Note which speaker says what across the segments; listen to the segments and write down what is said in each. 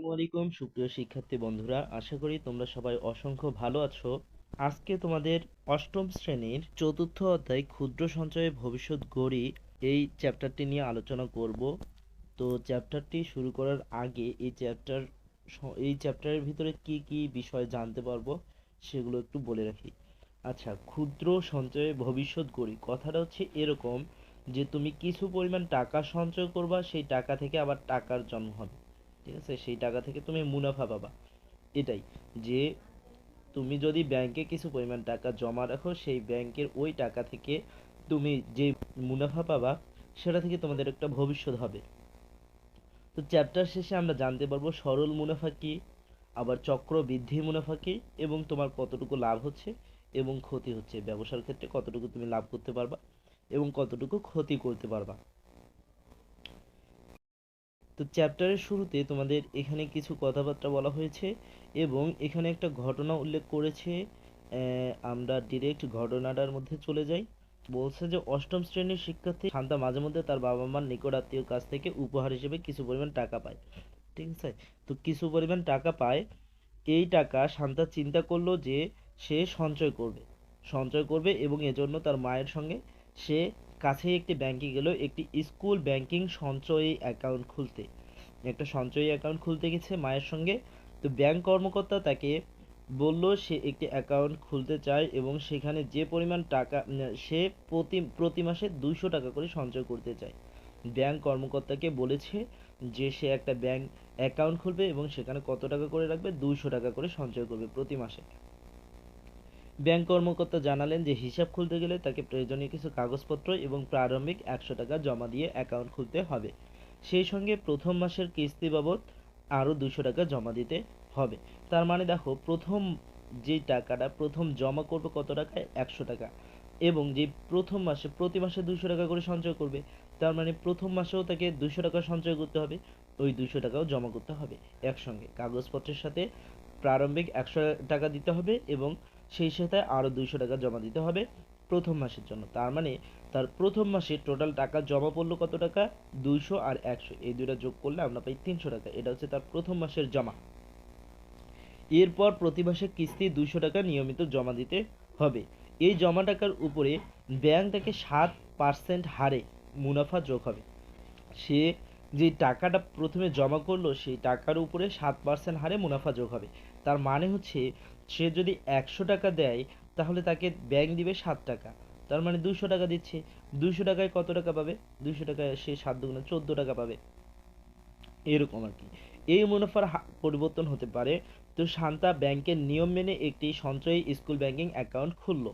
Speaker 1: আসসালামু আলাইকুম, সুপ্রিয় শিক্ষার্থী বন্ধুরা, আশা করি তোমরা সবাই অসংখ্য ভালো আছো। আজকে তোমাদের অষ্টম শ্রেণির চতুর্থ অধ্যায় ক্ষুদ্র সঞ্চয়ে ভবিষ্যৎ গড়ি এই চ্যাপ্টারটি নিয়ে আলোচনা করব। তো চ্যাপ্টারটি শুরু করার আগে এই চ্যাপ্টার এই চ্যাপ্টারের ভিতরে কি কি বিষয় জানতে পারব সেগুলো একটু বলে রাখি। আচ্ছা ক্ষুদ্র সঞ্চয়ে ভবিষ্যৎ গড়ি, কথাটা হচ্ছে এরকম যে তুমি কিছু পরিমাণ টাকা সঞ্চয় করবা, সেই টাকা থেকে আবার টাকার জন্ম হবে। ঠিক আছে? সেই টাকা থেকে তুমি মুনাফা পাবা। এটাই যে তুমি যদি ব্যাংকে কিছু পরিমাণ টাকা জমা রাখো, সেই ব্যাংকের ওই টাকা থেকে তুমি যে মুনাফা পাবা, সেটা থেকে তোমাদের একটা ভবিষ্যৎ হবে। তো চ্যাপ্টার শেষে আমরা জানতে পারব সরল মুনাফা কি, আবার চক্র বৃদ্ধি মুনাফা কি, এবং তোমার কতটুকু লাভ হচ্ছে এবং ক্ষতি হচ্ছে। ব্যবসার ক্ষেত্রে কতটুকু তুমি লাভ করতে পারবা এবং কতটুকু ক্ষতি করতে পারবা। তো চ্যাপ্টারের শুরুতে তোমাদের এখানে কিছু কথাবার্তা বলা হয়েছে এবং এখানে একটা ঘটনা উল্লেখ করেছে আমরা ডিরেক্ট ঘটনাটার মধ্যে চলে যাই। বলছে যে, অষ্টম শ্রেণির শিক্ষার্থী শান্তা মাঝে মধ্যে তার বাবা মার নিকট আত্মীয় কাছ থেকে উপহার হিসেবে কিছু পরিমাণ টাকা পায়। ঠিক আছে? তো কিছু পরিমাণ টাকা পায়। এই টাকা শান্তা চিন্তা করল যে, সে সঞ্চয় করবে। সঞ্চয় করবে এবং এজন্য তার মায়ের সঙ্গে সে কাছেই একটি ব্যাংকে গেল, একটি স্কুল ব্যাংকিং সঞ্চয়ী অ্যাকাউন্ট খুলতে। একটা সঞ্চয়ী অ্যাকাউন্ট খুলতে গেছে মায়ের সঙ্গে। তো ব্যাংক কর্মকর্তা তাকে বলল, সে একটি অ্যাকাউন্ট খুলতে চায় এবং সেখানে যে পরিমাণ টাকা সে প্রতি প্রতি মাসে দুইশো টাকা করে সঞ্চয় করতে চায়। ব্যাংক কর্মকর্তাকে বলেছে যে, সে একটা ব্যাংক অ্যাকাউন্ট খুলবে এবং সেখানে কত টাকা করে রাখবে? দুইশো টাকা করে সঞ্চয় করবে প্রতি মাসে। ব্যাংক কর্মকর্তা জানালেন যে হিসাব খুলতে গেলে তাকে প্রয়োজনীয় কিছু কাগজপত্র এবং প্রারম্ভিক একশো টাকা জমা দিয়ে অ্যাকাউন্ট খুলতে হবে। সেই সঙ্গে প্রথম মাসের কিস্তি বাবদ আরও দুশো টাকা জমা দিতে হবে। তার মানে দেখো, প্রথম যে টাকাটা, প্রথম জমা করবে কত টাকায়? একশো টাকা। এবং যে প্রথম মাসে, প্রতি মাসে দুশো টাকা করে সঞ্চয় করবে, তার মানে প্রথম মাসেও তাকে দুশো টাকা সঞ্চয় করতে হবে, ওই দুশো টাকাও জমা করতে হবে একসঙ্গে। কাগজপত্রের সাথে প্রারম্ভিক একশো টাকা দিতে হবে এবং সেই সাথে আরও দুইশো টাকা জমা দিতে হবে প্রথম মাসের জন্য। তার মানে তার প্রথম মাসে টোটাল টাকা জমা পড়ল কত টাকা? দুইশো আর একশো। এই দুইটা যোগ করলে আমরা পাই তিনশো টাকা। এটা হচ্ছে তার প্রথম মাসের জমা। এরপর প্রতি মাসে কিস্তি দুইশো টাকা নিয়মিত জমা দিতে হবে। এই জমা টাকার উপরে ব্যাংক তাকে সাত পার্সেন্ট হারে মুনাফা যোগ হবে। সে যে টাকাটা প্রথমে জমা করল, সেই টাকার উপরে সাত পার্সেন্ট হারে মুনাফা যোগ হবে। তার মানে হচ্ছে সে যদি একশো টাকা দেয়, তাহলে তাকে ব্যাংক দিবে সাত টাকা। তার মানে দুশো টাকা দিচ্ছে। দুশো টাকায় কত টাকা পাবে? দুশো টাকায় সে সাত দুগুণে চোদ্দ টাকা পাবে। এরকম আর কি। এই মুনাফার পরিবর্তন হতে পারে। তো শান্তা ব্যাংকের নিয়ম মেনে একটি সঞ্চয়ী স্কুল ব্যাংকিং অ্যাকাউন্ট খুলল।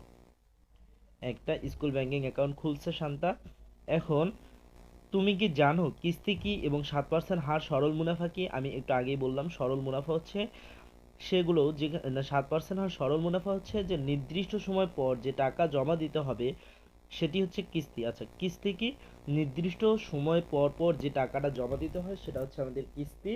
Speaker 1: একটা স্কুল ব্যাংকিং অ্যাকাউন্ট খুলছে শান্তা। এখন তুমি কি জানো কিস্তি কি এবং সাত পার্সেন্ট হার সরল মুনাফা কি? আমি একটু আগেই বললাম, সরল মুনাফা হচ্ছে সেগুলো যে সাত পার্সেন্ট হার সরল মুনাফা হচ্ছে যে নির্দিষ্ট সময় পর যে টাকা জমা দিতে হবে, সেটি হচ্ছে কিস্তি। আচ্ছা কিস্তি কি? নির্দিষ্ট সময় পর পর যে টাকাটা জমা দিতে হয়, সেটা হচ্ছে আমাদের কিস্তি।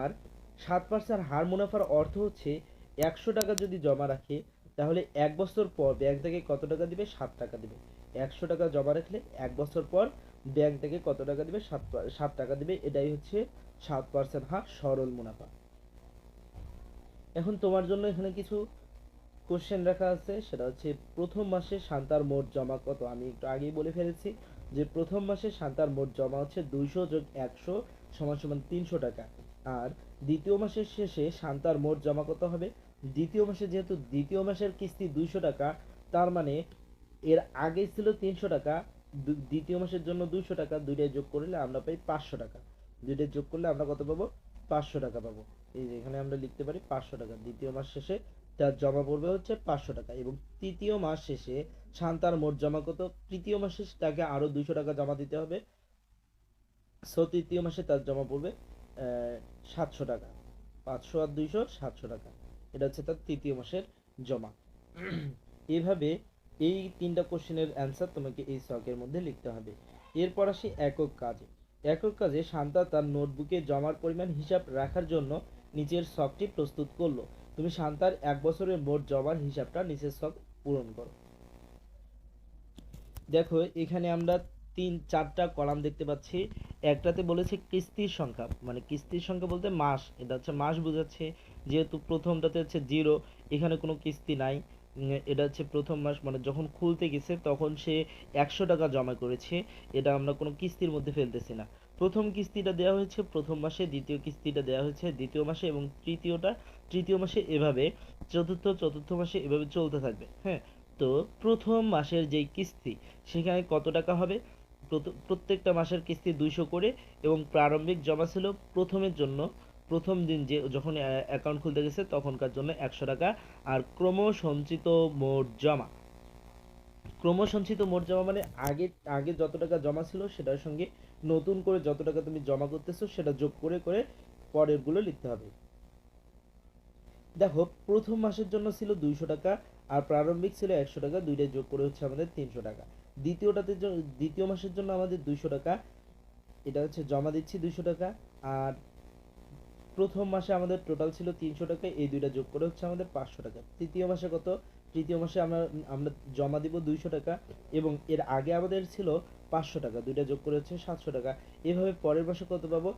Speaker 1: আর সাত পার্সেন্ট হার মুনাফার অর্থ হচ্ছে একশো টাকা যদি জমা রাখে, তাহলে এক বছর পর ব্যাংক থেকে কত টাকা দিবে? সাত টাকা দিবে। একশো টাকা জমা রাখলে এক বছর পর ব্যাংক থেকে কত টাকা দিবে? সাত সাত টাকা দিবে। এটাই হচ্ছে সাত পার্সেন্ট হার সরল মুনাফা। এখন তোমার জন্য এখানে কিছু কোশ্চেন রাখা আছে, সেটা হচ্ছে প্রথম মাসে শান্তার মোট জমা কত? আমি একটু আগেই বলে ফেলেছি যে প্রথম মাসে শান্তার মোট জমা হচ্ছে দুইশো যোগ একশো সমান সমান তিনশো টাকা। আর দ্বিতীয় মাসের শেষে শান্তার মোট জমা কত হবে? দ্বিতীয় মাসে যেহেতু দ্বিতীয় মাসের কিস্তি দুইশো টাকা, তার মানে এর আগে ছিল তিনশো টাকা দ্বিতীয় মাসের জন্য দুইশো টাকা দুইটাই যোগ করলে আমরা পাই পাঁচশো টাকা। দুইটাই যোগ করলে আমরা কত পাবো? পাঁচশো টাকা পাবো। এই যে এখানে আমরা লিখতে পারি পাঁচশো টাকা। দ্বিতীয় মাস শেষে তার জমা পড়বে হচ্ছে পাঁচশো টাকা এবং তৃতীয় মাস শেষে শান্তার মোট জমা কত? তৃতীয় মাস শেষে তাকে আরও দুইশো টাকা জমা দিতে হবে। সো তৃতীয় মাসে তার জমা পড়বে সাতশো টাকা। পাঁচশো আর দুইশো, সাতশো টাকা। এটা হচ্ছে তার তৃতীয় মাসের জমা। এভাবে এই তিনটা কোশ্চেনের অ্যান্সার তোমাকে এই শখের মধ্যে লিখতে হবে। এরপর আসি একক কাজে। একক কাজে শান্তা তার নোটবুকে জমার পরিমাণ হিসাব রাখার জন্য নিচের শখটি প্রস্তুত করল। তুমি শান্তার এক বছরের মোট জমার হিসাবটা নিচের শখ পূরণ করো। দেখো, এখানে আমরা তিন, চারটা কলাম দেখতে পাচ্ছি। একটাতে বলেছে কিস্তির সংখ্যা মানে কিস্তির সংখ্যা বলতে মাস। এটা হচ্ছে মাস বোঝাচ্ছে, যেহেতু প্রথমটাতে হচ্ছে জিরো, এখানে কোনো কিস্তি নাই। এটা হচ্ছে প্রথম মাস মানে যখন খুলতে গেছে তখন সে একশো টাকা জমা করেছে। এটা আমরা কোনো কিস্তির মধ্যে ফেলতেছি না। প্রথম কিস্তিটা দেওয়া হয়েছে প্রথম মাসে, দ্বিতীয় কিস্তিটা দেওয়া হয়েছে দ্বিতীয় মাসে এবং তৃতীয়টা, তৃতীয় মাসে এভাবে, চতুর্থ চতুর্থ মাসে এভাবে চলতে থাকবে হ্যাঁ? তো প্রথম মাসের যেই কিস্তি, সেখানে কত টাকা হবে? প্রত- প্রত্যেকটা মাসের কিস্তি দুইশো করে এবং প্রারম্ভিক জমা ছিল প্রথমের জন্য, প্রথম দিন যে, যখন অ্যাকাউন্ট খুলতে গেছে তখনকার জন্য একশো টাকা আর ক্রমসঞ্চিত মোট জমা। ক্রমসঞ্চিত মোট জমা মানে আগে আগে যত টাকা জমা ছিল সেটার সঙ্গে নতুন করে যত টাকা তুমি জমা করতেছো, সেটা যোগ করে করে পরেরগুলো লিখতে হবে। দেখো, প্রথম মাসের জন্য ছিল দুইশো টাকা, আর প্রারম্ভিক ছিল একশো টাকা দুইটাই যোগ করে হচ্ছে আমাদের তিনশো টাকা। দ্বিতীয়টাতে দ্বিতীয় মাসের জন্য আমাদের দুইশো টাকা, এটা হচ্ছে জমা দিচ্ছি দুইশো টাকা, আর প্রথম মাসে আমাদের টোটাল ছিল তিনশো টাকা, এই দুইটা যোগ করে হচ্ছে আমাদের পাঁচশো টাকা। তৃতীয় মাসে কত? তৃতীয় মাসে আমরা আমরা জমা দিব দুইশো টাকা এবং এর আগে আমাদের ছিল পাঁচশো টাকা। দুইটা যোগ করে হচ্ছে সাতশো টাকা। এভাবে পরের মাসে কত পাবো?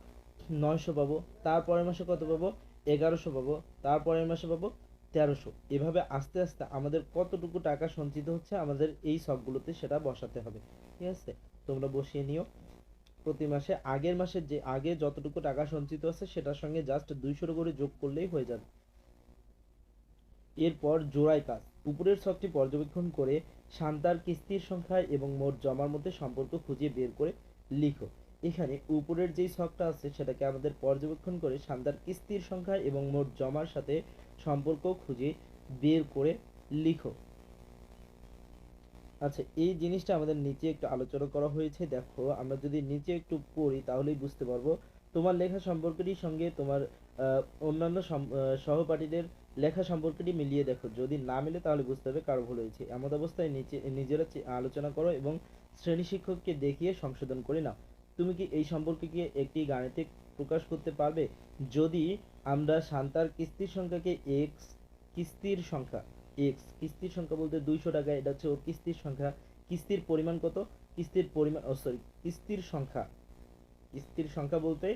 Speaker 1: নয়শো পাবো। তারপরের মাসে কত পাবো? এগারোশো পাবো। তারপরের মাসে পাবো তেরোশো। এভাবে আস্তে আস্তে আমাদের কতটুকু টাকা সঞ্চিত হচ্ছে আমাদের এই সবগুলোতে সেটা বসাতে হবে। ঠিক আছে? তোমরা বসিয়ে নিও। প্রতি মাসে আগের মাসে যে, আগে যতটুকু টাকা সঞ্চিত আছে সেটার সঙ্গে জাস্ট দুইশো করে যোগ করলেই হয়ে যাবে। এরপর জোড়াই কাজ। উপরের ছকটি পর্যবেক্ষণ করে শান্তার কিস্তির সংখ্যা এবং মোট জমার মধ্যে সম্পর্ক খুঁজে বের করে লিখো। এখানে উপরের যেই ছকটা আছে, সেটাকে আমাদের পর্যবেক্ষণ করে শান্তার কিস্তির সংখ্যা এবং মোট জমার সাথে সম্পর্ক খুঁজে বের করে লিখো। আচ্ছা এই জিনিসটা আমাদের নিচে একটু আলোচনা করা হয়েছে। দেখো, আমরা যদি নিচে একটু পড়ি, তাহলেই বুঝতে পারব। তোমার লেখা সম্পর্কটির সঙ্গে তোমার অন্যান্য সহপাঠীদের লেখা সম্পর্কটি মিলিয়ে দেখো। যদি না মিলে, তাহলে বুঝতে হবে কারও ভুল হয়েছে। এমন অবস্থায় নিচে, নিজেরা আলোচনা করো এবং শ্রেণি শিক্ষককে দেখিয়ে সংশোধন করে নাও। তুমি কি এই সম্পর্কে কি একটি গাণিতিক প্রকাশ করতে পারবে? যদি আমরা সান্তার কিস্তির সংখ্যাকে এক্স কিস্তির সংখ্যা এক্স কিস্তির সংখ্যা বলতে দুইশো টাকা, এটা হচ্ছে ওর কিস্তির সংখ্যা। কিস্তির পরিমাণ কত? কিস্তির পরিমাণ সরি কিস্তির সংখ্যা। কিস্তির সংখ্যা বলতে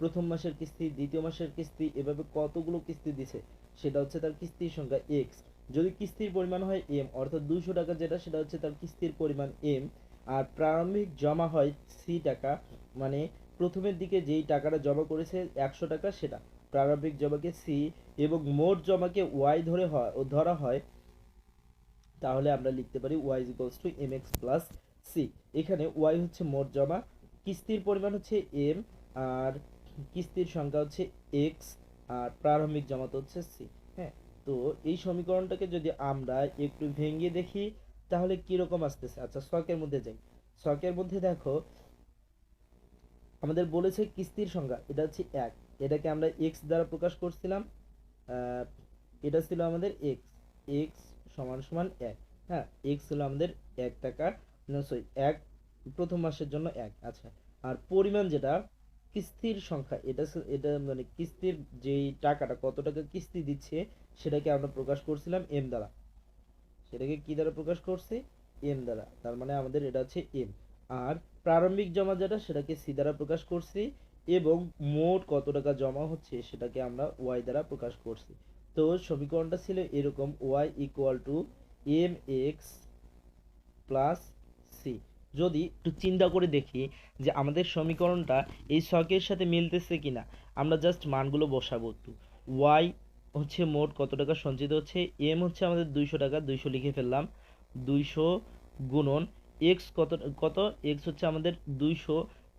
Speaker 1: প্রথম মাসের কিস্তি, দ্বিতীয় মাসের কিস্তি, এভাবে কতগুলো কিস্তি দিছে। সেটা হচ্ছে তার কিস্তির সংখ্যা এক্স যদি কিস্তির পরিমাণ হয় এম অর্থাৎ দুইশো টাকা যেটা, সেটা হচ্ছে তার কিস্তির পরিমাণ এম আর প্রারম্ভিক জমা হয় সি টাকা মানে প্রথমের দিকে যেই টাকাটা জমা করেছে একশো টাকা, সেটা। প্রারম্ভিক জমাকে সি এবং মোট জমাকে ওয়াই ধরে হয়, ধরা হয়, তাহলে আমরা লিখতে পারি Y equals to M X plus C এখানে ওয়াই হচ্ছে মোট জমা, কিস্তির পরিমাণ হচ্ছে এম আর কিস্তির সংখ্যা হচ্ছে এক্স আর প্রারম্ভিক জমা তো হচ্ছে সি হ্যাঁ? তো এই সমীকরণটাকে যদি আমরা একটু ভেঙে দেখি, তাহলে কীরকম আসতেছে? আচ্ছা শখের মধ্যে যাই। শখের মধ্যে দেখো, আমাদের বলেছে কিস্তির সংখ্যা এটা হচ্ছে এক। এটাকে আমরা এক্স দ্বারা প্রকাশ করছিলাম এটা ছিল আমাদের এক্স এক্স সমান সমান এক হ্যাঁ? এক্স ছিল আমাদের এক টাকা সরি এক প্রথম মাসের জন্য এক আচ্ছা। আর পরিমাণ যেটা কিস্তির সংখ্যা, এটা এটা মানে কিস্তির যেই টাকাটা, কত টাকা কিস্তি দিচ্ছে, সেটাকে আমরা প্রকাশ করছিলাম এম দ্বারা। সেটাকে কি দ্বারা প্রকাশ করছি? এম দ্বারা। তার মানে আমাদের এটা হচ্ছে এম আর প্রারম্ভিক জমা যেটা, সেটাকে সি দ্বারা প্রকাশ করছি এবং মোট কত টাকা জমা হচ্ছে, সেটাকে আমরা ওয়াই দ্বারা প্রকাশ করছি। তো সমীকরণটা ছিল এরকম Y equal to M X plus C যদি একটু চিন্তা করে দেখি যে আমাদের সমীকরণটা এই ছকের সাথে মিলতেছে কিনা, আমরা জাস্ট মানগুলো বসাবো একটু। ওয়াই হচ্ছে মোট কত টাকা সঞ্চিত হচ্ছে? এম হচ্ছে আমাদের দুইশো টাকা, দুইশো লিখে ফেললাম। দুইশো গুণন এক্স কত কত? এক্স হচ্ছে আমাদের দুইশো।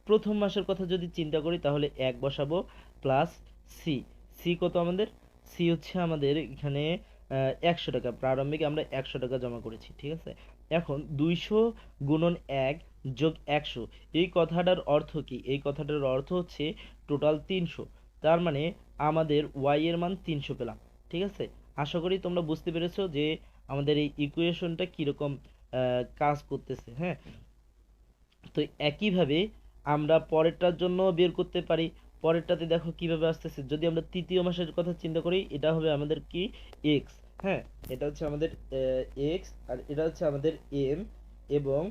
Speaker 1: প্রথম মাসের কথা যদি চিন্তা করি, তাহলে এক বসাবো প্লাস সি সি কত আমাদের? সি হচ্ছে আমাদের এখানে একশো টাকা। প্রারম্ভিক আমরা একশো টাকা জমা করেছি, ঠিক আছে? এখন দুইশো গুণন এক যোগ একশো। এই কথাটার অর্থ কি? এই কথাটার অর্থ হচ্ছে টোটাল তিনশো। তার মানে আমাদের ওয়াই এর মান তিনশো পেলাম। ঠিক আছে? আশা করি তোমরা বুঝতে পেরেছ যে আমাদের এই ইকুয়েশনটা কীরকম কাজ করতেছে হ্যাঁ? তো একইভাবে আমরা পরেরটার জন্য বের করতে পারি। পরেরটাতে দেখো কীভাবে আসতেছে। যদি আমরা তৃতীয় মাসের কথা চিন্তা করি, এটা হবে আমাদের কি? এক্স হ্যাঁ এটা হচ্ছে আমাদের এক্স আর এটা হচ্ছে আমাদের এম এবং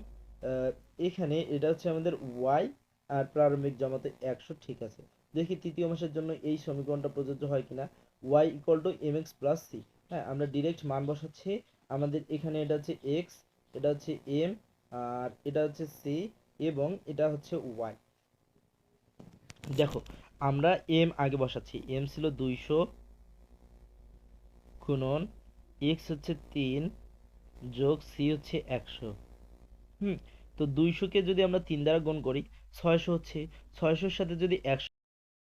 Speaker 1: এখানে এটা হচ্ছে আমাদের ওয়াই আর প্রারম্ভিক জমাতে একশো ঠিক আছে। দেখি তৃতীয় মাসের জন্য এই সমীকরণটা প্রযোজ্য হয় কিনা। Y equal to M X plus C হ্যাঁ আমরা ডিরেক্ট মান বসাচ্ছি। আমাদের এখানে এটা হচ্ছে এক্স এটা হচ্ছে এম আর এটা হচ্ছে সি এবং এটা হচ্ছে ওয়াই দেখো, আমরা এম আগে বসাচ্ছি। এম ছিল দুইশো, গুণন এক্স হচ্ছে তিন যোগ সি হচ্ছে একশো। হুম, তো দুইশোকে যদি আমরা তিন দ্বারা গুণ করি, ছয়শো হচ্ছে, ছয়শোর সাথে যদি একশো,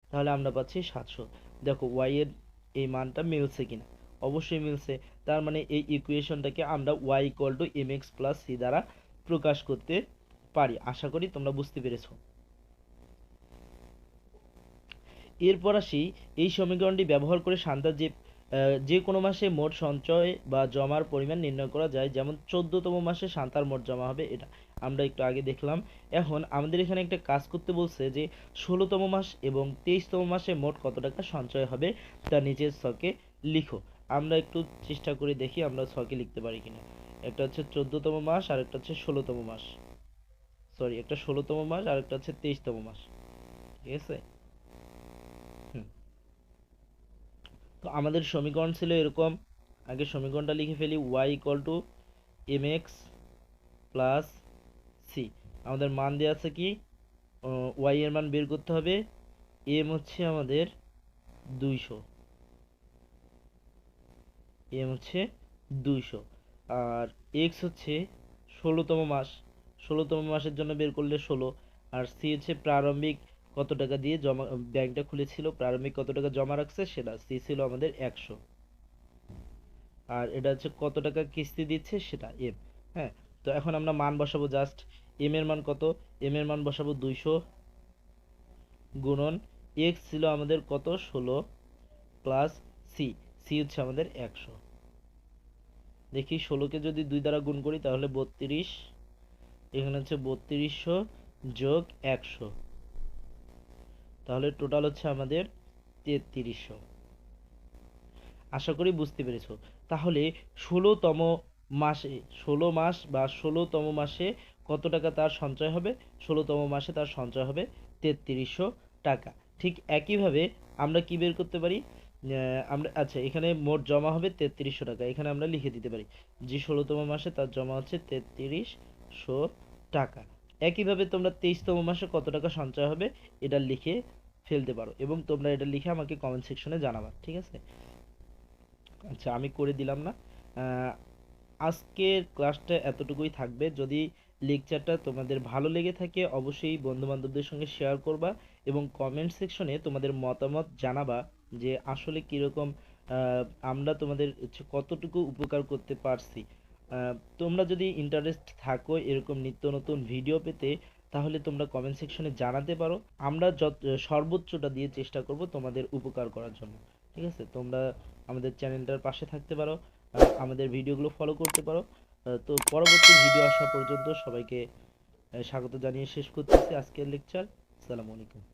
Speaker 1: তাহলে আমরা পাচ্ছি সাতশো। দেখো ওয়াই এর এই মানটা মিলছে কিনা? অবশ্যই মিলছে। তার মানে এই ইকুয়েশনটাকে আমরা Y equal to M X plus C দ্বারা প্রকাশ করতে পারি। আশা করি তোমরা বুঝতে পেরেছ। এরপর আসি, এই সমীকরণটি ব্যবহার করে শান্তার যে যে কোনো মাসে মোট সঞ্চয় বা জমার পরিমাণ নির্ণয় করা যায়। যেমন চোদ্দতম মাসে শান্তার মোট জমা হবে, এটা আমরা একটু আগে দেখলাম। এখন আমাদের এখানে একটা কাজ করতে বলছে যে, ষোলোতম মাস এবং তেইশতম মাসে মোট কত টাকা সঞ্চয় হবে, তা নিচের ছকে লিখো। আমরা একটু চেষ্টা করে দেখি আমরা ছকে লিখতে পারি কিনা। একটা হচ্ছে চোদ্দতম মাস, আর একটা হচ্ছে ষোলোতম মাস। সরি একটা ষোলোতম মাস, আর একটা হচ্ছে তেইশতম মাস। ঠিক আছে? তো আমাদের সমীকরণ ছিল এরকম। আগে সমীকরণটা লিখে ফেলি Y equal to M X plus C আমাদের মান দেওয়া আছে কি? ওয়াই এর মান বের করতে হবে। এম হচ্ছে আমাদের দুইশো। এম হচ্ছে দুইশো। আর এক্স হচ্ছে ষোলোতম মাস। ষোলোতম মাসের জন্য বের করলে ষোলো। আর সি হচ্ছে প্রারম্ভিক কত টাকা দিয়ে জমা, ব্যাংকটা খুলেছিল, প্রারম্ভিক কত টাকা জমা রাখছে সেটা, সি ছিল আমাদের একশো। আর এটা হচ্ছে কত টাকা কিস্তি দিচ্ছে সেটা, এম। হ্যাঁ তো এখন আমরা মান বসাবো জাস্ট এম এর মান কত? এম এর মান বসাবো দুইশো গুণন এক্স ছিল আমাদের কত? ষোলো প্লাস সি সি হচ্ছে আমাদের একশো। দেখি ষোলোকে যদি দুই দ্বারা গুণ করি তাহলে বত্রিশ, এখানে হচ্ছে বত্রিশশো যোগ একশো। তাহলে টোটাল হচ্ছে আমাদের তেত্রিশশো। আশা করি বুঝতে পেরেছ। তাহলে ষোলোতম মাসে, ষোলো মাস বা ষোলোতম মাসে কত টাকা তার সঞ্চয় হবে? ষোলোতম মাসে তার সঞ্চয় হবে তেত্রিশশো টাকা। ঠিক একইভাবে আমরা কি বের করতে পারি? আমরা আচ্ছা এখানে মোট জমা হবে তেত্রিশশো টাকা। এখানে আমরা লিখে দিতে পারি যে ষোলোতম মাসে তার জমা হচ্ছে তেত্রিশশো টাকা। একইভাবে তোমরা তেইশতম মাসে কত টাকা সঞ্চয় হবে, এটা লিখে ফেলতে পারো এবং তোমরা এটা লিখে আমাকে কমেন্ট সেকশনে জানাবা, ঠিক আছে? আচ্ছা আমি করে দিলাম না। আজকের ক্লাসটা এতটুকুই থাকবে। যদি লেকচারটা তোমাদের ভালো লেগে থাকে, অবশ্যই বন্ধু বান্ধবদের সঙ্গে শেয়ার করবা এবং কমেন্ট সেকশনে তোমাদের মতামত জানাবা যে আসলে কীরকম আমরা তোমাদের কতটুকু উপকার করতে পারছি। তোমরা যদি ইন্টারেস্ট থাকো এরকম নিত্য নতুন ভিডিও পেতে, তাহলে তোমরা কমেন্ট সেকশনে জানাতে পারো। আমরা যত, সর্বোচ্চটা দিয়ে চেষ্টা করব তোমাদের উপকার করার জন্য। ঠিক আছে? তোমরা আমাদের চ্যানেলটার পাশে থাকতে পারো আমাদের ভিডিওগুলো ফলো করতে পারো। তো পরবর্তী ভিডিও আসা পর্যন্ত সবাইকে স্বাগত জানিয়ে শেষ করতেছি আজকের লেকচার আসসালামু আলাইকুম।